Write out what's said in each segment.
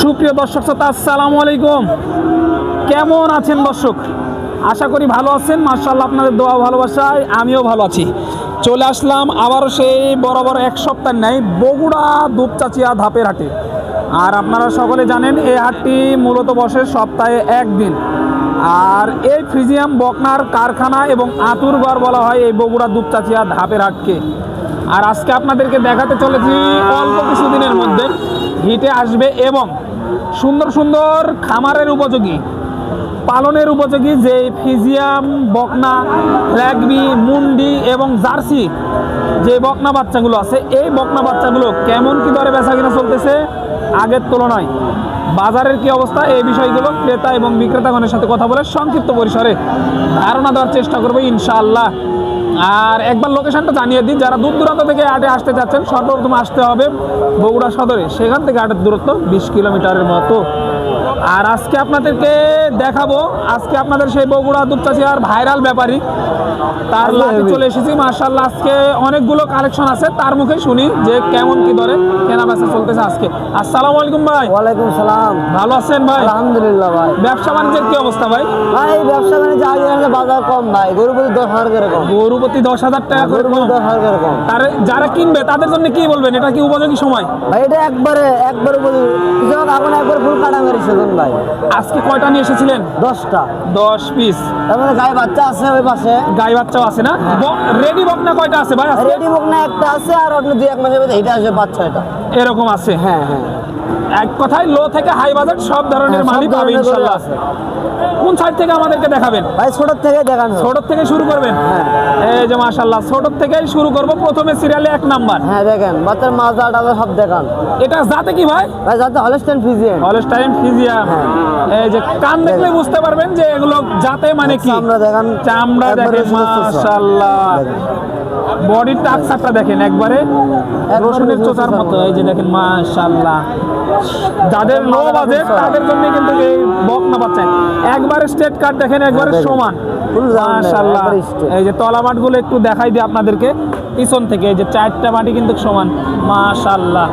সুপ্রিয় দর্শক শ্রোতা, আসসালামু আলাইকুম। কেমন আছেন দর্শক? আশা করি ভালো আছেন। মার্শাল্লাহ আপনাদের দোয়া ভালোবাসায় আমিও ভালো আছি। চলে আসলাম আবারও সেই বরাবর এক সপ্তাহ নেই বগুড়া দুপচাচিয়া ধাপের হাটে। আর আপনারা সকলে জানেন, এই হাটটি মূলত বসে সপ্তাহে একদিন। আর এই ফ্রিজিয়াম, বকনার কারখানা এবং আতুরগড় বলা হয় এই বগুড়া দুপচাচিয়া ধাপের হাটকে। আর আজকে আপনাদেরকে দেখাতে চলেছি অল্প কিছুদিনের মধ্যে হিটে আসবে এবং সুন্দর সুন্দর খামারের উপযোগী, পালনের উপযোগী যে ফিজিয়াম, বকনা ফ্ল্যাগবি মুন্ডি এবং জার্সি যে বকনা বাচ্চাগুলো আছে, এই বকনা বাচ্চাগুলো কেমন কি দরে বেচা কিনা চলতেছে আগের তুলনায়? বাজারের কি অবস্থা? এই বিষয়গুলো ক্রেতা এবং বিক্রেতাগণের সাথে কথা বলে সংক্ষিপ্ত পরিসরে ধারণা দেওয়ার চেষ্টা করব ইনশাআল্লাহ। আর একবার লোকেশনটা জানিয়ে দিন যারা দূর দূরান্ত থেকে হাটে আসতে চাচ্ছেন সর্বপ্রথম আসতে হবে বগুড়া সদরে। সেখান থেকে হাটের দূরত্ব বিশ কিলোমিটারের মতো। আর আজকে আপনাদেরকে দেখাবো আজকে আপনাদের সেই বগুড়া দুপচাচিয়ার ভাইরাল ব্যাপারী। তার লাভে চলে এসেছি মার্শাল্লাহ আজকে অনেকগুলো কালেকশন আছে তার মুখে শুনি যে কেমন কি দরে কেনা বেচা চলতেছে আজকে। আসসালামু আলাইকুম ভাই। ওয়ালাইকুম সালাম। ভালো আছেন ভাই? আলহামদুলিল্লাহ ভাই। ব্যবসা বাণিজ্যের কি অবস্থা ভাই? ভাই ব্যবসা বাণিজ্য আগে বাজার কম ভাই গরু প্রতি দশ হাজার করে কম। গরু প্রতি দশ হাজার টাকা করে কম। তার যারা কিনবে তাদের জন্য কি বলবেন? এটা কি উপযোগী সময়? ভাই এটা একবারে কিছু এখন একবার ফুল কাটা ভাই। আজকে কয়টা নিয়ে এসেছিলেন? দশটা। দশ পিস তার মধ্যে গায়ে বাচ্চা আছে ওই পাশে। গাই বাচ্চাও আছে না? রেডি বকনা কয়টা আছে ভাই রেডি বুক না একটা আছে আর অন্য দুই এক মাসের মধ্যে এটা আসবে পাঁচ ছয়টা। এরকম আছে? হ্যাঁ হ্যাঁ। এক কথায় লো থেকে হাই বাজেট সব ধরনের হ্যাঁ, মালই পাবে ইনশাল্লাহ। আছে। কোন সাইড থেকে আমাদেরকে দেখাবেন? ভাই ছোটোর থেকে দেখানো। ছোট থেকে শুরু করবেন? হ্যাঁ। এই যে মাশাল্লাহ ছোট থেকেই শুরু করব। প্রথমে সিরিয়ালে এক নাম্বার। হ্যাঁ দেখেন বাচ্চার মাজা টাজা সব দেখান। এটা যাতে কি ভাই? ভাই যাতে হলস্টেন ফিজিয়ান হলস্টাইন ফিজিয়াম হ্যাঁ। এই যে কান দেখলে বুঝতে পারবেন যে এগুলো যাতে মানে কি? আমরা দেখান। চামড়া দেখেন মাশাআল্লাহ। বডির টাকসারটা দেখেন একবারে। রসুনের চোচার মতো। এই যে দেখেন মাশাআল্লাহ। যাদের লো মাথাটা তাদের জন্য কিন্তু এই বকনা পাচ্ছেন একবারে স্টেট কার্ড দেখেন একবারে সমান। Full মাশাআল্লাহ এই যে তলা মাঠগুলো একটু দেখাই দিই আপনাদেরকে। পিছন থেকে এই যে চারটা মাটি কিন্তু সমান। মাশাআল্লাহ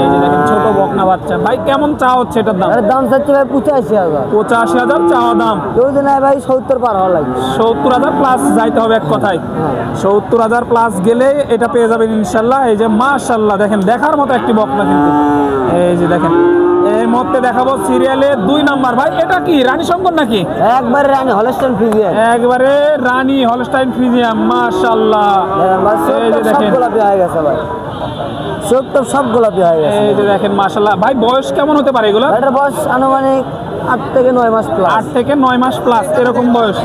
এই যে দেখেন ছোট বকনা বাচ্চা। ভাই কেমন চা হচ্ছে এটার দাম? এর দাম চাচ্ছে ভাই পঁচাশি হাজার। পঁচাশি হাজার চাওয়া দাম। কেউ যে নাই ভাই সত্তর পার হওয়া লাগবে। সত্তর হাজার প্লাস যাইতে হবে এক কথায়। হ্যাঁ। সত্তর হাজার প্লাস গেলে এটা পেয়ে যাবেন ইনশাল্লাহ। এই যে মাশাল্লাহ দেখেন দেখার মতো একটি বকনা কিন্তু। এই যে দেখেন মুহূর্তে দেখাবো সিরিয়ালে দুই নাম্বার। ভাই এটা কি রানী শঙ্কর নাকি? একবারে রানী হলস্টাইন ফ্রিজিয়াম একবারে রানী হলস্টাইন ফ্রিজিয়াম মাশাআল্লাহ। এই যে দেখেন। গোলাপি হয়ে গেছে ভাই। সত্তর সব গোলাপি হয়ে গেছে। এই যে দেখেন মাশাআল্লাহ। ভাই বয়স কেমন হতে পারে এগুলো? এটা বয়স আনুমানিক আট থেকে নয় মাস প্লাস আট থেকে নয় মাস প্লাস এরকম বয়স।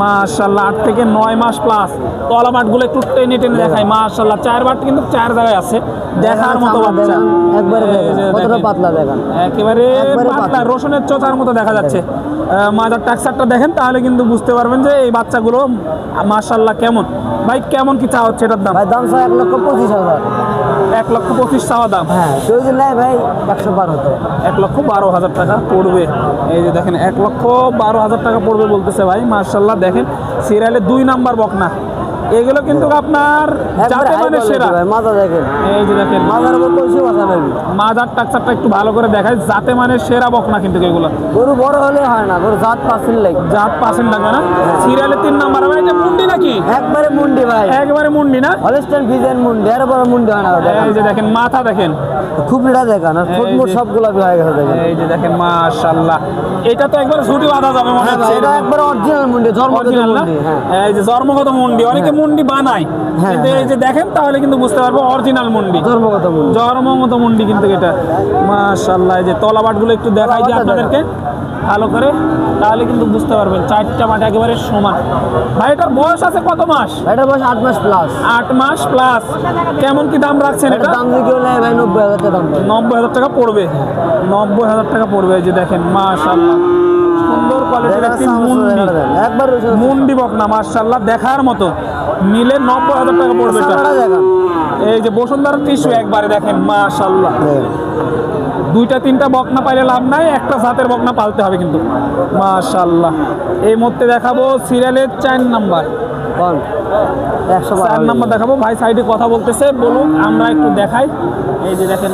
মাশাল্লাহ আট থেকে নয় মাস প্লাস তলা মাঠগুলো একটু টেনে টেনে দেখায় মাশাল্লাহ চার বাট কিন্তু চার জায়গায় আছে। দেখার মতো বাচ্চা। একবারে কতটা পাতলা দেখেন। একেবারে পাতলা পাতলা। রসুনের চোচার মতো দেখা যাচ্ছে। মাজার টাকসারটা দেখেন তাহলে কিন্তু বুঝতে পারবেন যে এই বাচ্চাগুলো মাশাল্লাহ কেমন। ভাই কেমন কি চা হচ্ছে এটার দাম? ভাই দাম স্যার এক লক্ষ পঁচিশ হাজার। এক লক্ষ পঁচিশ চাওয়া দাম। হ্যাঁ কেউ যে নাই ভাই একশো বারো এক লক্ষ বারো হাজার টাকা পড়বে। এই যে দেখেন এক লক্ষ বারো হাজার টাকা পড়বে বলতেছে ভাই মার্শাল্লাহ দেখেন সিরিয়ালে দুই নাম্বার বকনা। এগুলো কিন্তু আপনার যাতে মানে সেরা। মাথা দেখেন। এই যে দেখেন। মাথার উপর কলসি মাথা নেবি মাজার টাকচারটা একটু ভালো করে দেখায় যাতে মানে সেরা বকনা কিন্তু এগুলো। গরু বড় হলে হয় না গরু জাত পার্সেন্ট লাগে। জাত পার্সেন্ট লাগবে না? সিরিয়ালে তিন নাম্বার ভাই এটা মুন্ডি নাকি? একবারে মুন্ডি ভাই। একবারে মুন্ডি না? হলস্টেন ফিজিয়ান মুন্ডি এর বড় মুন্ডি হয় না এই যে দেখেন মাথা দেখেন। খুব লিডা দেখান আর এই ফুটমুট সব গোলাপি হয়ে গেছে দেখেন। এই যে দেখেন মাশাল্লাহ এটা তো একবার ছুটি বাঁধা যাবে মনে হ্যাঁ হচ্ছে। এটা একবার অরিজিনাল মুন্ডি জন্মগত মুন্ডি হ্যাঁ। এই যে জন্মগত মুন্ডি অনেকে মুন্ডি বানায়। হ্যাঁ, কিন্তু এই যে দেখেন তাহলে কিন্তু বুঝতে পারব অরিজিনাল মুন্ডি। জন্মগত মুন্ডি। কিন্তু এটা। মাশাল্লাহ এই যে তলাবাটগুলো একটু দেখাই তলাবাটটা আপনাদেরকে। ভালো করে। তাহলে কিন্তু বুঝতে পারবেন চারটা মাঠ একেবারে সমান। ভাই এটার বয়স আছে কত মাস? এটা বয়স আট মাস প্লাস আট মাস প্লাস কেমন কি দাম রাখছেন এটা? দাম কেউ নেয় ভাই নব্বই হাজার টাকা দাম নব্বই হাজার টাকা পড়বে। নব্বই হাজার টাকা পড়বে এই যে দেখেন মাশাল্লাহ সুন্দর কোয়ালিটির একটি মুন্ডি। একবার মুন্ডি বকনা মার্শাল্লাহ দেখার মতো। নিলে নব্বই হাজার টাকা পড়বে এই যে বসুন্ধরা টিস্যু একবারে দেখেন মাশাল্লাহ। দুইটা তিনটা বকনা পাইলে লাভ নাই একটা জাতের বকনা পালতে হবে কিন্তু। মাশাল্লাহ এই মুহূর্তে দেখাবো সিরিয়ালের চার নাম্বার। কোন একশো চার নাম্বার দেখাবো ভাই সাইডে কথা বলতেছে বলুন আমরা একটু দেখাই। এই যে দেখেন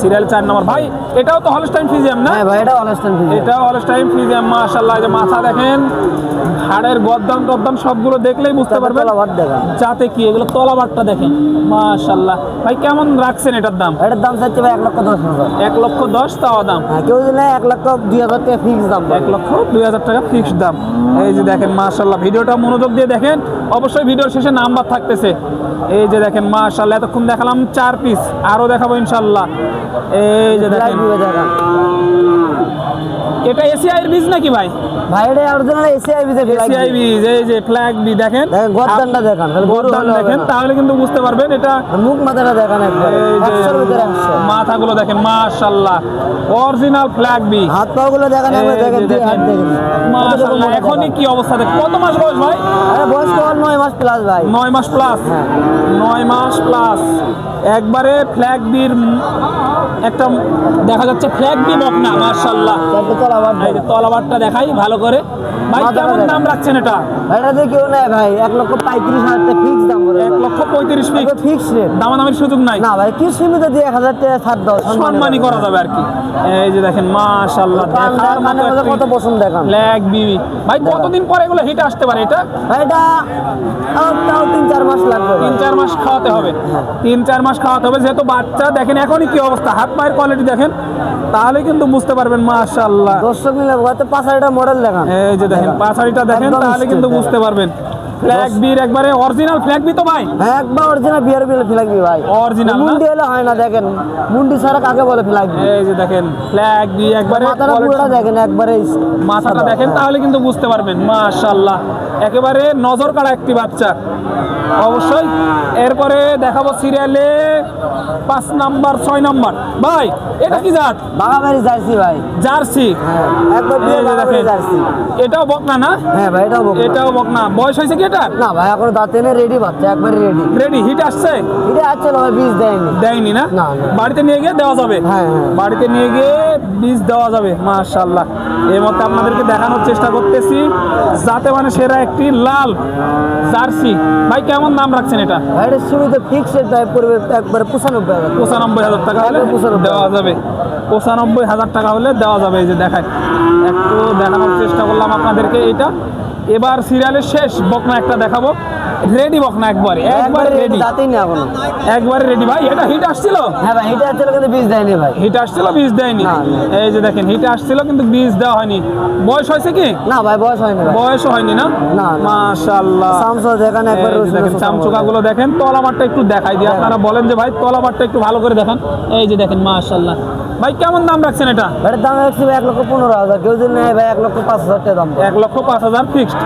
সিরিয়াল চার নাম্বার। ভাই এটাও তো হলস্টাইন ফিজিয়াম না? হ্যাঁ ভাই হলস্টাইন ফিজিয়াম যে মাথা দেখেন হাড়ের গদ্দাম টদ্দাম সবগুলো দেখলেই বুঝতে পারবেন। যাতে কি এগুলো তলাবারটা দেখেন মাশাল্লাহ ভাই কেমন রাখছেন এটার দাম? এটার দাম চাচ্ছে ভাই এক লক্ষ দশ হাজার। এক লক্ষ দশ তাওয়া দাম? হ্যাঁ কেউ নেয় এক লক্ষ দুই হাজার টাকা ফিক্স দাম এক লক্ষ দুই হাজার টাকা ফিক্সড দাম। এই যে দেখেন মাশাল্লাহ ভিডিওটা মনোযোগ দিয়ে দেখেন। অবশ্যই ভিডিওর শেষে নাম্বার থাকতেছে। এই যে দেখেন মাশাল্লাহ এতক্ষণ দেখালাম চার পিস আরও দেখাবো ইনশাল্লাহ এই যে দেখেন। দেখা এটা এসিআইয়ের বীজ নাকি ভাই? ভাই এটা অরিজিনাল এসিআই বিতে এসিআই বীজ এই যে ফ্ল্যাগ বি দেখেন? দেখেন গদ্দানটা দেখান গর্দান দেখেন তাহলে কিন্তু বুঝতে পারবেন এটা মুখ মাথাটা দেখান একবার ভিতরে মাথাগুলো দেখেন মাশাল্লাহ অরিজিনাল ফ্ল্যাগ বি হাত পা গুলো দেখান দেখেন দুই দেখেন। হাত দেখেন। মাশাল্লাহ এখনই কি অবস্থা দেখ কত মাস বয়স ভাই? আরে বয়স কেবল নয় মাস প্লাস ভাই। নয় মাস প্লাস হ্যাঁ। নয় মাস প্লাস একবারে ফ্ল্যাগ বির একটা দেখা যাচ্ছে ফ্ল্যাগ বি বকনা মার্শাল্লাহ তলাবারটা দেখাই। ভালো করে। ভাই কেমন দাম রাখছেন এটা? এটা দিয়ে কেউ ভাই এক লক্ষ পঁয়ত্রিশ হাজার টাকা ফিক্স দাম এক লক্ষ পঁয়ত্রিশ ফিক্স ফিক্স রেট দামাদামির সুযোগ নাই। না ভাই কি সীমিত দিয়ে এক হাজার টাকা ছাড় দাও সম্মানই করা যাবে আর কি। এই যে দেখেন মাশাল্লাহ দেখার মানে কত পছন্দ দেখান। বিবি ভাই কতদিন পরে এগুলো হিট আসতে পারে এটা? এটা তাও তিন চার মাস লাগবে তিন চার মাস খাওয়াতে হবে। তিন চার মাস খাওয়াতে হবে। যেহেতু বাচ্চা দেখেন এখনই কি অবস্থা। হাত পায়ের কোয়ালিটি দেখেন তাহলে কিন্তু বুঝতে পারবেন মাশাল্লাহ দর্শক নিলে হয়তো পাঁচ হাজার মডেল দেখান। এই যে দেখেন পাঁচাড়িটা দেখেন তাহলে কিন্তু বুঝতে পারবেন। ফ্ল্যাগ বির একবারে অরিজিনাল ফ্ল্যাগ বি তো ভাই। হ্যাঁ একবার অরিজিনাল বিয়ার বিলে ফিলাকবি ভাই। Original না? মুন্ডি হলে হয় না দেখেন। মুন্ডি ছাড়া কাকে বলে ফিলাকবি এই যে দেখেন ফ্ল্যাগ বি একবারে মাথাটা পুরোটা দেখেন একবারে মাথাটা দেখেন তাহলে কিন্তু বুঝতে পারবেন। মাশাল্লাহ একেবারে নজর কাড়া একটি বাচ্চা। অবশ্যই এরপরে দেখাবো সিরিয়ালে পাঁচ নাম্বার ছয় নাম্বার। ভাই এটা কি জাত? বাগাবাড়ি জার্সি ভাই। জার্সি। হ্যাঁ জার্সি। এটাও বকনা না? হ্যাঁ ভাই এটাও বকনা। এটাও বকনা। বয়স হয়েছে কি এটা না ভাই এখন দাঁতে এনে রেডি বাচ্চা একবার রেডি রেডি হিট আসছে? এটা আছে না ভাই বীজ দেয়নি। দেয়নি না? না। বাড়িতে নিয়ে গিয়ে দেওয়া যাবে? হ্যাঁ, হ্যাঁ। বাড়িতে নিয়ে গিয়ে বীজ দেওয়া যাবে মাশাল্লাহ এই মতো আপনাদেরকে দেখানোর চেষ্টা করতেছি। যাতে মানে সেরা একটি লাল জার্সি। ভাই কেমন দাম রাখছেন এটা? ভাই সুবিধা ফিক্সড টাইপ করবে একবারে পঁচানব্বই হাজার পঁচানব্বই হাজার টাকা হলে একদম 95,000 দেওয়া যাবে। পঁচানব্বই হাজার টাকা হলে দেওয়া যাবে এই যে দেখায় একটু দেখানোর চেষ্টা করলাম আপনাদেরকে এটা এবার সিরিয়ালের শেষ বকনা একটা দেখাবো। রেডি বকনা একবারে একবারে একবারে রেডি দাঁতেই না এখনও। একবারে রেডি ভাই এটা হিট আসছিল? হ্যাঁ ভাই হিট আসছিল কিন্তু বীজ দেয়নি ভাই। হিট আসছিল বীজ দেয়নি? না, না। এই যে দেখেন হিট আসছিল কিন্তু বীজ দেওয়া হয়নি। বয়স হয়েছে কি? না ভাই বয়স হয়নি বয়স হয়নি না? না, না। মাশাআল্লাহ। সামসা দেখান একবার দেখেন চামচুকাগুলো দেখেন তলাবারটা একটু দেখাই দিয়ে আপনারা বলেন যে ভাই তলাবারটা একটু ভালো করে দেখেন। এই যে দেখেন মাশাআল্লাহ। ভাই কেমন দাম রাখছেন এটা? এটার দাম রাখছি ভাই এক লক্ষ পনেরো হাজার। কেউ যদি নেয় ভাই এক লক্ষ পাঁচ হাজার টাকা দাম। এক লক্ষ পাঁচ হাজার ফিক্সড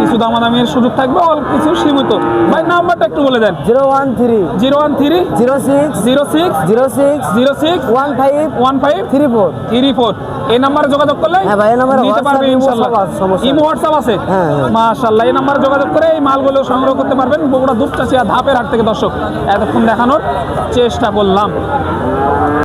কিছু দামাদামির সুযোগ থাকবে অল্প কিছু সীমিত। ভাই নাম্বারটা একটু বলে দেন। Zero one three. Zero one three. Zero six. Zero six. Zero six. Zero six. One five. One five. Three four. Three four. এই নাম্বারে যোগাযোগ করলে হ্যাঁ ভাই, এই নাম্বারে নিতে পারবে ইমো হোয়াটসঅ্যাপ আছে। হ্যাঁ, হ্যাঁ। মাশাল্লাহ এই নাম্বারে যোগাযোগ করে এই মালগুলো সংগ্রহ করতে পারবেন। বগুড়া দুপচাচিয়া ধাপের হাট থেকে দর্শক এতক্ষণ দেখানোর চেষ্টা করলাম।